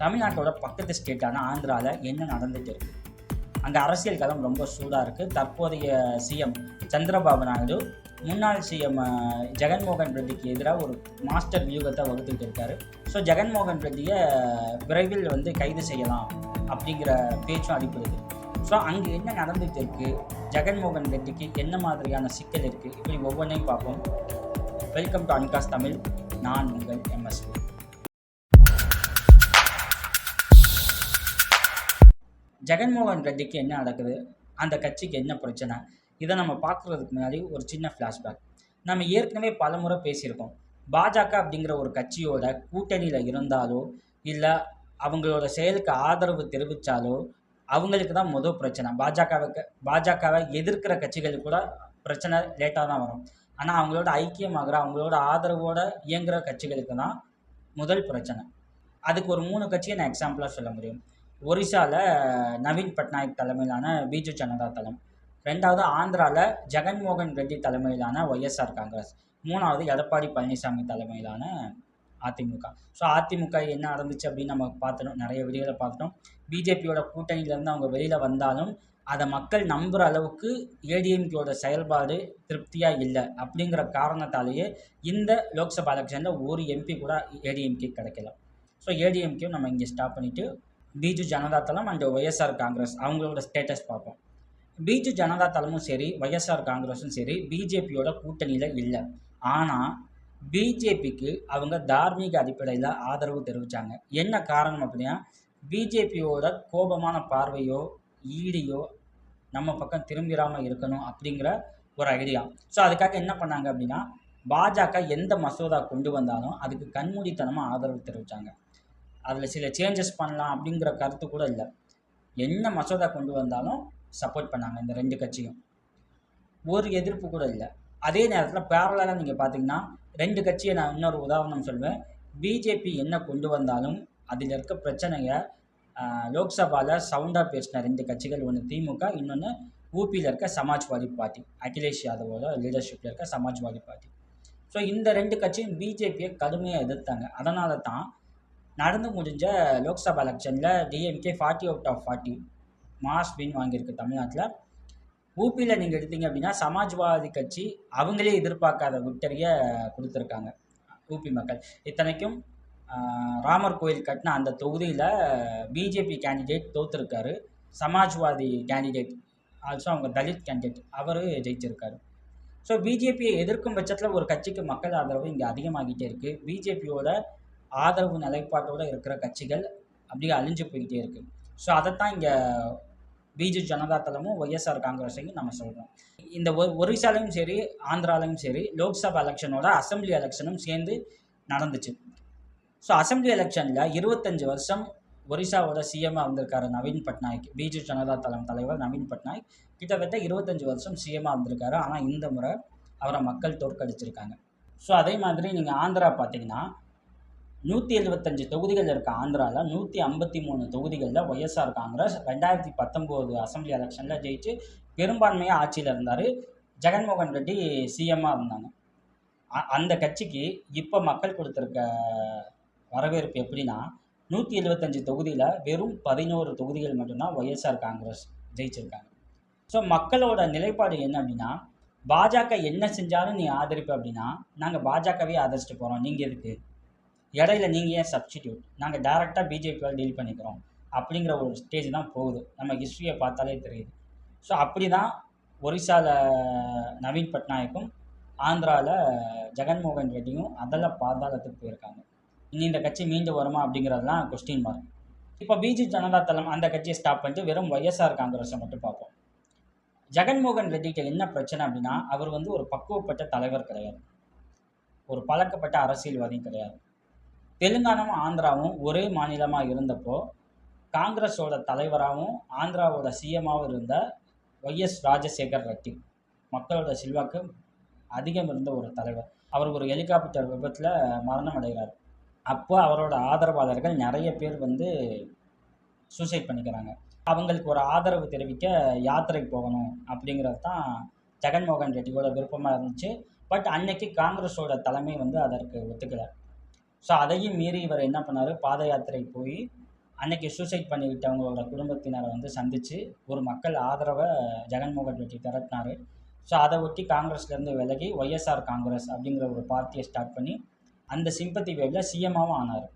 தமிழ்நாட்டோட பக்கத்து ஸ்டேட்டான ஆந்திராவில் என்ன நடந்துட்டு இருக்கு? அங்கே அரசியல் களம் ரொம்ப சூடாக இருக்குது தற்போதைய சிஎம் சந்திரபாபு நாயுடு முன்னாள் சிஎம் ஜெகன்மோகன் ரெட்டிக்கு எதிராக ஒரு மாஸ்டர் வியூகத்தை வகுத்துக்கிட்டு இருக்காரு. ஸோ ஜெகன்மோகன் ரெட்டியை விரைவில் வந்து கைது செய்யலாம் அப்படிங்கிற பேச்சும் அடிப்படுது ஸோ அங்கே என்ன நடந்துகிட்டு இருக்குது ஜெகன்மோகன் ரெட்டிக்கு என்ன மாதிரியான சிக்கல் இருக்குது இப்படி ஒவ்வொன்றையும் பார்ப்போம். வெல்கம் டு அன்காஸ் தமிழ் நான் உங்கள் எம்எஸ்வி ஜெகன்மோகன் ரெட்டிக்கு என்ன நடக்குது? அந்த கட்சிக்கு என்ன பிரச்சனை? இதை நம்ம பார்க்குறதுக்கு முன்னாடி ஒரு சின்ன ஃப்ளாஷ்பேக் நம்ம ஏற்கனவே பலமுறை பேசியிருக்கோம். பாஜக அப்படிங்கிற ஒரு கட்சியோட கூட்டணியில் இருந்தாலோ இல்லை அவங்களோட செயலுக்கு ஆதரவு தெரிவித்தாலோ அவங்களுக்கு தான் முதல் பிரச்சனை. பாஜகவுக்கு பாஜகவை எதிர்க்கிற கட்சிகளுக்கு கூட பிரச்சனை லேட்டாக தான் வரும். ஆனால் அவங்களோட ஐக்கியமாகிற அவங்களோட ஆதரவோட இயங்குகிற கட்சிகளுக்கு தான் முதல் பிரச்சனை. அதுக்கு ஒரு மூணு கட்சியை நான் எக்ஸாம்பிளாக சொல்ல முடியும். ஒரிசாவில் நவீன் பட்நாயக் தலைமையிலான பிஜு ஜனதா தளம். ரெண்டாவது ஆந்திராவில் ஜெகன்மோகன் ரெட்டி தலைமையிலான ஒய்எஸ்ஆர் காங்கிரஸ். மூணாவது எடப்பாடி பழனிசாமி தலைமையிலான அதிமுக. ஸோ அதிமுக என்ன நடந்துச்சு அப்படின்னு நம்ம பார்த்துட்டோம். நிறைய வீடியோவில் பார்த்துட்டோம். பிஜேபியோட கூட்டணியிலேருந்து அவங்க வெளியில் வந்தாலும் அதை மக்கள் நம்புகிற அளவுக்கு ஏடிஎம்கேயோட செயல்பாடு திருப்தியாக இல்லை அப்படிங்கிற காரணத்தாலேயே இந்த லோக்சபா எலெக்ஷனில் ஒரு எம்பி கூட ஏடிஎம்கே கிடைக்கல. ஸோ ஏடிஎம்கே நம்ம இங்கே ஸ்டாப் பண்ணிவிட்டு பிஜு ஜனதா தளம் அண்ட் ஒய்எஸ்ஆர் காங்கிரஸ் அவங்களோட ஸ்டேட்டஸ் பார்ப்போம். பிஜு ஜனதா தளமும் சரி ஒய்எஸ்ஆர் காங்கிரஸும் சரி பிஜேபியோட கூட்டணியில் இல்லை. ஆனால் பிஜேபிக்கு அவங்க தார்மீக அடிப்படையில் ஆதரவு தெரிவித்தாங்க என்ன காரணம் அப்படின்னா பிஜேபியோட கோபமான பார்வையோ ஈடியோ நம்ம பக்கம் திரும்பிடாமல் இருக்கணும் அப்படிங்கிற ஒரு ஐடியா ஸோ அதுக்காக என்ன பண்ணாங்க அப்படின்னா பாஜக எந்த மசோதா கொண்டு வந்தாலும் அதுக்கு கண்மூடித்தனமாக ஆதரவு தெரிவித்தாங்க அதில் சில சேஞ்சஸ் பண்ணலாம் அப்படிங்கிற கருத்து கூட இல்லை. என்ன மசோதா கொண்டு வந்தாலும் சப்போர்ட் பண்ணாங்க இந்த ரெண்டு கட்சியும். ஒரு எதிர்ப்பு கூட இல்லை. அதே நேரத்தில் பேரலாக நீங்கள் பார்த்தீங்கன்னா ரெண்டு கட்சியை நான் இன்னொரு உதாரணம் சொல்வேன். பிஜேபி என்ன கொண்டு வந்தாலும் அதில் இருக்க பிரச்சனையை லோக்சபாவில் சவுண்டாக பேசின ரெண்டு கட்சிகள் ஒன்று திமுக இன்னொன்று ஊபியில் இருக்க சமாஜ்வாதி பார்ட்டி. அகிலேஷ் யாதவோட லீடர்ஷிப்பில் இருக்க சமாஜ்வாதி பார்ட்டி. ஸோ இந்த ரெண்டு கட்சியும் பிஜேபியை கடுமையாக எதிர்த்தாங்க. அதனால தான் நடந்து முடிஞ்ச லோக்சபா எலெக்ஷனில் DMK forty out of forty mass win வாங்கியிருக்கு தமிழ்நாட்டில். ஊபியில் நீங்கள் எடுத்தீங்க அப்படின்னா சமாஜ்வாதி கட்சி அவங்களே எதிர்பார்க்காத விக்டரியை கொடுத்துருக்காங்க ஊபி மக்கள். இத்தனைக்கும் ராமர் கோயில் கட்டின அந்த தொகுதியில் பிஜேபி கேண்டிடேட் தோத்துருக்காரு. சமாஜ்வாதி கேண்டிடேட் ஆல்சோ அவங்க தலித் கேண்டிடேட் அவர் ஜெயிச்சிருக்காரு. ஸோ பிஜேபியை எதிர்க்கும் பட்சத்தில் ஒரு கட்சிக்கு மக்கள் ஆதரவு இங்கே அதிகமாகிட்டே இருக்குது பிஜேபியோட ஆதரவு நிலைப்பாட்டோடு இருக்கிற கட்சிகள் அப்படியே அழிஞ்சு போய்கிட்டே இருக்குது ஸோ அதைத்தான் இங்கே பிஜு ஜனதா தளமும் ஒய்எஸ்ஆர் காங்கிரஸையும் நம்ம சொல்கிறோம் இந்த ஒ ஒரிசாலையும் சரி ஆந்திராலையும் சரி லோக்சபா எலெக்ஷனோட அசம்பிளி எலெக்ஷனும் சேர்ந்து நடந்துச்சு. ஸோ அசம்பிளி எலெக்ஷனில் இருபத்தஞ்சி வருஷம் ஒரிசாவோட சிஎம்மாக வந்திருக்காரு நவீன் பட்நாயக் பிஜு ஜனதா தளம் தலைவர் நவீன் பட்நாயக். கிட்டத்தட்ட இருபத்தஞ்சி வருஷம் சிஎம்மாக வந்திருக்காரு. ஆனால் இந்த முறை அவரை மக்கள் தோற்கடிச்சிருக்காங்க. ஸோ அதே மாதிரி நீங்கள் ஆந்திரா பார்த்தீங்கன்னா நூற்றி எழுபத்தஞ்சு தொகுதிகள் இருக்க ஆந்திராவில் நூற்றி ஐம்பத்தி மூணு தொகுதிகளில் ஒய்எஸ்ஆர் காங்கிரஸ் ரெண்டாயிரத்தி பத்தொம்போது அசம்பிளி எலெக்ஷனில் ஜெயிச்சு பெரும்பான்மையாக ஆட்சியில் இருந்தார் ஜெகன்மோகன் ரெட்டி சிஎம்மாக இருந்தாங்க. அந்த கட்சிக்கு இப்போ மக்கள் கொடுத்துருக்க வரவேற்பு எப்படின்னா நூற்றி எழுபத்தஞ்சு தொகுதியில் வெறும் பதினோரு தொகுதிகள் மட்டும்தான் ஒய்எஸ்ஆர் காங்கிரஸ் ஜெயிச்சிருக்காங்க. ஸோ மக்களோட நிலைப்பாடு என்ன அப்படின்னா பாஜக என்ன செஞ்சாலும் நீ ஆதரிப்பு அப்படின்னா நாங்கள் பாஜகவே ஆதரிச்சுட்டு போகிறோம் நீங்கள் எதுக்கு? இடையில நீங்கள் ஏன் சப்ஸ்டிடியூட் நாங்கள் டேரெக்டாக பிஜேபியால் டீல் பண்ணிக்கிறோம். அப்படிங்கிற ஒரு ஸ்டேஜ் தான் போகுது. நம்ம ஹிஸ்ட்ரியை பார்த்தாலே தெரியுது. ஸோ அப்படி தான் ஒரிசாவில் நவீன் பட்நாயக்கும் ஆந்திராவில் ஜெகன்மோகன் ரெட்டியும் அதெல்லாம் பாதாளத்துக்கு போயிருக்காங்க. இனி இந்த கட்சி மீண்டு வருமா அப்படிங்கிறதுலாம் கொஸ்டின் மார்க் இப்போ பிஜு ஜனதா தளம் அந்த கட்சியை ஸ்டாப் பண்ணிட்டு வெறும் ஒய்எஸ்ஆர் காங்கிரஸை மட்டும் பார்ப்போம். ஜெகன்மோகன் ரெட்டிக்கு என்ன பிரச்சனை அப்படின்னா அவர் வந்து ஒரு பக்குவப்பட்ட தலைவர் கிடையாது. ஒரு பழக்கப்பட்ட அரசியல்வாதியும் கிடையாது. தெலுங்கானாவும் ஆந்திராவும் ஒரே மாநிலமாக இருந்தப்போ காங்கிரஸோட தலைவராகவும் ஆந்திராவோட சிஎம்மாகவும் இருந்த ஒய்எஸ் ராஜசேகர் ரெட்டி மக்களோட செல்வாக்கு அதிகம் இருந்த ஒரு தலைவர். அவர் ஒரு ஹெலிகாப்டர் விபத்தில் மரணம் அடைகிறார். அப்போ அவரோட ஆதரவாளர்கள் நிறைய பேர் வந்து சூசைட் பண்ணிக்கிறாங்க. அவங்களுக்கு ஒரு ஆதரவு தெரிவிக்க யாத்திரைக்கு போகணும் அப்படிங்கிறது தான் ஜெகன்மோகன் ரெட்டியோட விருப்பமாக இருந்துச்சு. பட் அன்னைக்கு காங்கிரஸோட தலைமை வந்து அதற்கு ஒத்துக்கலை. ஸோ அதையும் மீறி இவர் என்ன பண்ணார்? பாத யாத்திரை போய் அன்னைக்கு சூசைட் பண்ணிக்கிட்டவங்களோட குடும்பத்தினரை வந்து சந்தித்து ஒரு மக்கள் ஆதரவை ஜெகன்மோகன் ரெட்டி திரட்டினார். ஸோ அதை ஒட்டி காங்கிரஸ்லேருந்து விலகி ஒய்எஸ்ஆர் காங்கிரஸ் அப்படிங்கிற ஒரு பார்ட்டியை ஸ்டார்ட் பண்ணி அந்த சிம்பத்தி வேவில் சிஎம்மாவும் ஆனார்.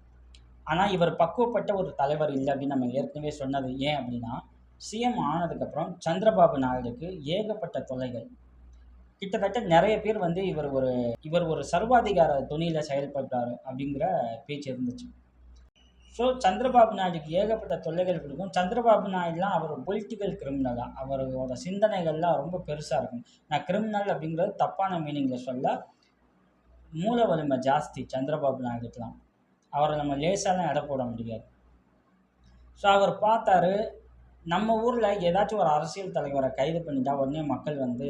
ஆனால் இவர் பக்குவப்பட்ட ஒரு தலைவர் இல்லை அப்படின்னு நம்ம ஏற்கனவே சொன்னது ஏன் அப்படின்னா சிஎம் ஆனதுக்கப்புறம் சந்திரபாபு நாயுடுக்கு ஏகப்பட்ட தொல்லைகள் கிட்டத்தட்ட நிறைய பேர் வந்து இவர் ஒரு இவர் ஒரு சர்வாதிகார துணியில் செயல்படுறாரு அப்படிங்கிற பேச்சு இருந்துச்சு. ஸோ சந்திரபாபு நாயுடுக்கு ஏகப்பட்ட தொல்லைகள் கொடுக்கும் சந்திரபாபு நாயுடுலாம் அவர் பொலிட்டிக்கல் கிரிமினல் தான் அவரோட சிந்தனைகள்லாம் ரொம்ப பெருசாக இருக்கும். நான் கிரிமினல் அப்படிங்கிறது தப்பான மீனிங்கில் சொல்ல மூல வலிமை ஜாஸ்தி சந்திரபாபு நாயுடுக்கெலாம். அவரை நம்ம லேசாலாம் இட போட முடியாது. ஸோ அவர் பார்த்தாரு நம்ம ஊரில் ஏதாச்சும் ஒரு அரசியல் தலைவரை கைது பண்ணிட்டா உடனே மக்கள் வந்து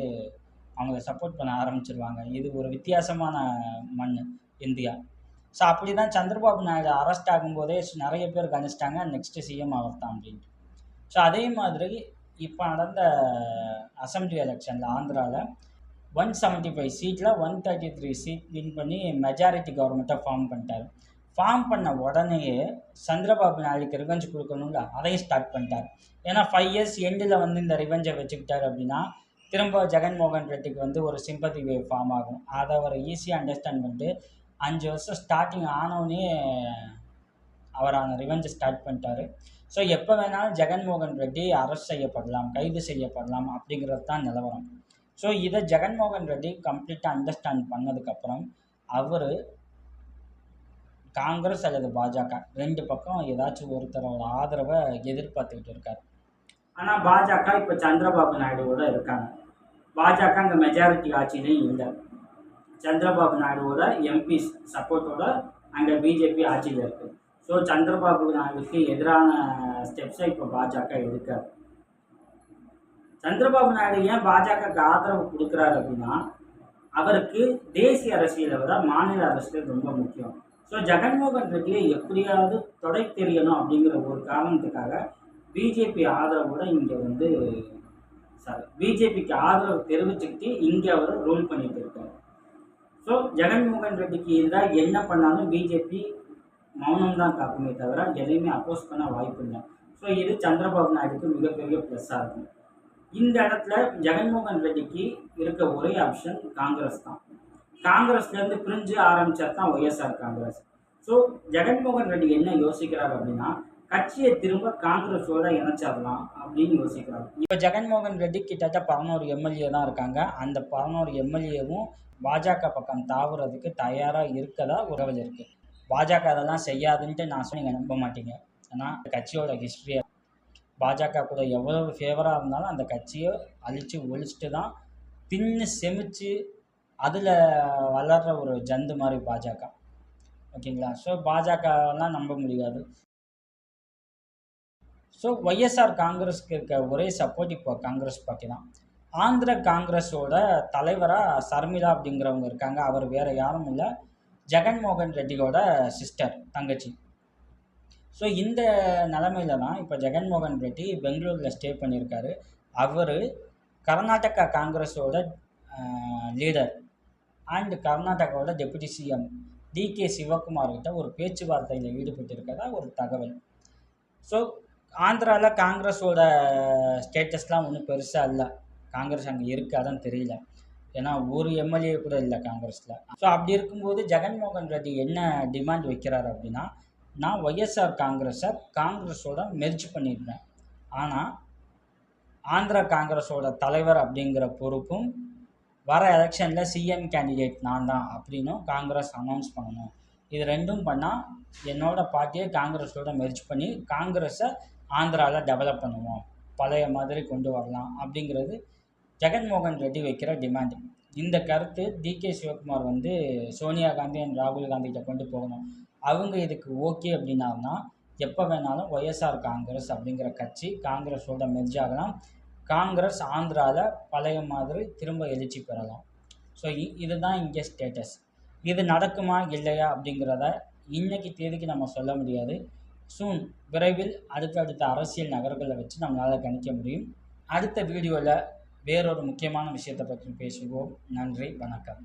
அவங்கள சப்போர்ட் பண்ண ஆரம்பிச்சிருவாங்க. இது ஒரு வித்தியாசமான மண் இந்தியா. ஸோ அப்படி தான் சந்திரபாபு நாயுடு அரெஸ்ட் ஆகும்போதே நிறைய பேர் கணிச்சிட்டாங்க. நெக்ஸ்ட்டு சிஎம் அவர் தான் அப்படின்ட்டு. ஸோ அதே மாதிரி இப்போ நடந்த அசம்பிளி எலெக்ஷனில் ஆந்திராவில் ஒன் செவன்ட்டி ஃபைவ் சீட்டில் one thirty three seat win பண்ணி மெஜாரிட்டி கவர்மெண்ட்டை ஃபார்ம் பண்ணிட்டார். ஃபார்ம் பண்ண உடனேயே சந்திரபாபு நாயுடுக்கு ரிவெஞ்ச் கொடுக்கணும்ல அதையும் ஸ்டார்ட் பண்ணிட்டார். ஏன்னா ஃபைவ் இயர்ஸ் எண்டில் வந்து இந்த ரிவெஞ்சை வச்சுக்கிட்டார் அப்படின்னா திரும்ப ஜெகன்மோகன் ரெட்டிக்கு வந்து ஒரு சிம்பத்தி வேவ் ஃபார்ம் ஆகும். அதை அவர் ஈஸியாக அண்டர்ஸ்டாண்ட் பண்ணிட்டு அஞ்சு வருஷம் ஸ்டார்டிங் ஆனவுடனே அவர் அந்த ரிவெஞ்சை ஸ்டார்ட் பண்ணிட்டாரு. ஸோ எப்போ வேணாலும் ஜெகன்மோகன் ரெட்டி அரெஸ்ட் செய்யப்படலாம் கைது செய்யப்படலாம் அப்படிங்கிறது தான் நிலவரம். ஸோ இதை ஜெகன்மோகன் ரெட்டி கம்ப்ளீட்டாக அண்டர்ஸ்டாண்ட் பண்ணதுக்கப்புறம் அவர் காங்கிரஸ் அல்லது பாஜக ரெண்டு பக்கம் ஏதாச்சும் ஒருத்தரோட ஆதரவை எதிர்பார்த்துக்கிட்டு இருக்கார். ஆனால் பாஜக இப்போ சந்திரபாபு நாயுடுவோட இருக்காங்க. பாஜக அங்கே மெஜாரிட்டி ஆட்சியிலையும் இல்லை. சந்திரபாபு நாயுடுவோட எம்பி சப்போர்ட்டோட அங்கே பிஜேபி ஆட்சியில் இருக்குது ஸோ சந்திரபாபு நாயுடுக்கு எதிரான ஸ்டெப்ஸை இப்போ பாஜக எடுக்காது சந்திரபாபு நாயுடு ஏன் பாஜகவுக்கு ஆதரவு கொடுக்குறாரு அப்படின்னா அவருக்கு தேசிய அரசியலை விட மாநில அரசியல் ரொம்ப முக்கியம். ஸோ ஜெகன்மோகன் ரெட்டியை எப்படியாவது தொடை தெரியணும் அப்படிங்கிற ஒரு காரணத்துக்காக பிஜேபி ஆதரவோட இங்கே வந்து சாரி பிஜேபிக்கு ஆதரவு தெரிவிச்சுக்கிட்டு இங்கே அவர் ரூல் பண்ணிட்டு இருக்காரு. ஸோ ஜெகன்மோகன் ரெட்டிக்கு எதிராக என்ன பண்ணாலும் பிஜேபி மௌனம் தான் காக்குமே தவிர எதையுமே அப்போஸ் பண்ண வாய்ப்பு இல்லை. ஸோ இது சந்திரபாபு நாயுடுக்கு மிகப்பெரிய ப்ளஸ்ஸாக இருக்கும். இந்த இடத்துல ஜெகன்மோகன் ரெட்டிக்கு இருக்க ஒரே ஆப்ஷன் காங்கிரஸ் தான். காங்கிரஸ்லேருந்து பிரிஞ்சு ஆரம்பித்தது தான் YSR Congress. So Jaganmohan Reddy என்ன யோசிக்கிறார் அப்படின்னா கட்சியை திரும்ப காங்கிரஸோட இணைச்சிடலாம் அப்படின்னு யோசிக்கிறாங்க. இப்போ ஜெகன்மோகன் ரெட்டி கிட்டத்தட்ட பதினோரு எம்எல்ஏ தான் இருக்காங்க. அந்த பதினோரு எம்எல்ஏவும் பாஜக பக்கம் தாவுறதுக்கு தயாராக இருக்கதா உறவில் இருக்குது பாஜக அதெல்லாம் செய்யாதுன்ட்டு நான் சொன்ன நீங்கள் நம்ப மாட்டீங்க. ஏன்னா கட்சியோட ஹிஸ்ட்ரியை பாஜக கூட எவ்வளவு ஃபேவராக இருந்தாலும் அந்த கட்சியை அழித்து ஒழிச்சிட்டு தான் தின்னு செமிச்சு அதில் வளர்கிற ஒரு ஜந்து மாதிரி பாஜக. ஓகேங்களா? ஸோ பாஜகலாம் நம்ப முடியாது. ஸோ ஒய்எஸ்ஆர் காங்கிரஸ்க்கு இருக்க ஒரே சப்போர்ட் இப்போ காங்கிரஸ் பார்ட்டி தான். ஆந்திர காங்கிரஸோட தலைவராக சர்மிளா அப்படிங்கிறவங்க இருக்காங்க. அவர் வேறு யாரும் இல்லை. ஜெகன்மோகன் ரெட்டியோட சிஸ்டர் தங்கச்சி. ஸோ இந்த நிலமையில தான் இப்போ ஜெகன்மோகன் ரெட்டி பெங்களூரில் ஸ்டே பண்ணியிருக்காரு. அவர் கர்நாடகா காங்கிரஸோட லீடர் அண்ட் கர்நாடகாவோட deputy CM D K Shivakumar கிட்ட ஒரு பேச்சுவார்த்தையில் ஈடுபட்டிருக்கிறதா ஒரு தகவல். ஸோ ஆந்திராவில் காங்கிரஸோட ஸ்டேட்டஸ்லாம் ஒன்றும் பெருசாக இல்லை. காங்கிரஸ் அங்கே இருக்காதான் தெரியல. ஏன்னா ஒரு எம்எல்ஏ கூட இல்லை காங்கிரஸில். ஸோ அப்படி இருக்கும்போது ஜெகன்மோகன் ரெட்டி என்ன டிமாண்ட் வைக்கிறார் அப்படின்னா நான் ஒய்எஸ்ஆர் காங்கிரஸை காங்கிரஸோட மெர்ஜ் பண்ணியிருந்தேன் ஆனால் ஆந்திரா காங்கிரஸோட தலைவர் அப்படிங்கிற பொறுப்பும் வர எலெக்ஷனில் சிஎம் கேண்டிடேட் நான் தான் அப்படின்னும் காங்கிரஸ் அனௌன்ஸ் பண்ணணும். இது ரெண்டும் பண்ணால் என்னோட பார்ட்டியை காங்கிரஸோட மெர்ஜ் பண்ணி காங்கிரஸை ஆந்திராவில் டெவலப் பண்ணுவோம். பழைய மாதிரி கொண்டு வரலாம் அப்படிங்கிறது ஜெகன்மோகன் ரெட்டி வைக்கிற டிமாண்ட் இந்த கருத்து டிகே சிவகுமார் வந்து சோனியா காந்தி அண்ட் ராகுல் காந்திகிட்ட கொண்டு போகணும். அவங்க இதுக்கு ஓகே அப்படின்னாங்கன்னா எப்போ வேணாலும் ஒய்எஸ்ஆர் காங்கிரஸ் அப்படிங்கிற கட்சி காங்கிரஸோட மெர்ஜ் ஆகலாம். காங்கிரஸ் ஆந்திராவில் பழைய மாதிரி திரும்ப எழுச்சி பெறலாம். ஸோ இதுதான் இங்கே ஸ்டேட்டஸ் இது நடக்குமா இல்லையா அப்படிங்கிறத இன்றைக்கி தேதிக்கு நம்ம சொல்ல முடியாது. சூன் விரைவில் அடுத்தடுத்த அரசியல் நகர்களை வச்சு நம்மளால் கணிக்க முடியும். அடுத்த வீடியோவில் வேறொரு முக்கியமான விஷயத்தை பற்றி பேசுவோம். நன்றி வணக்கம்.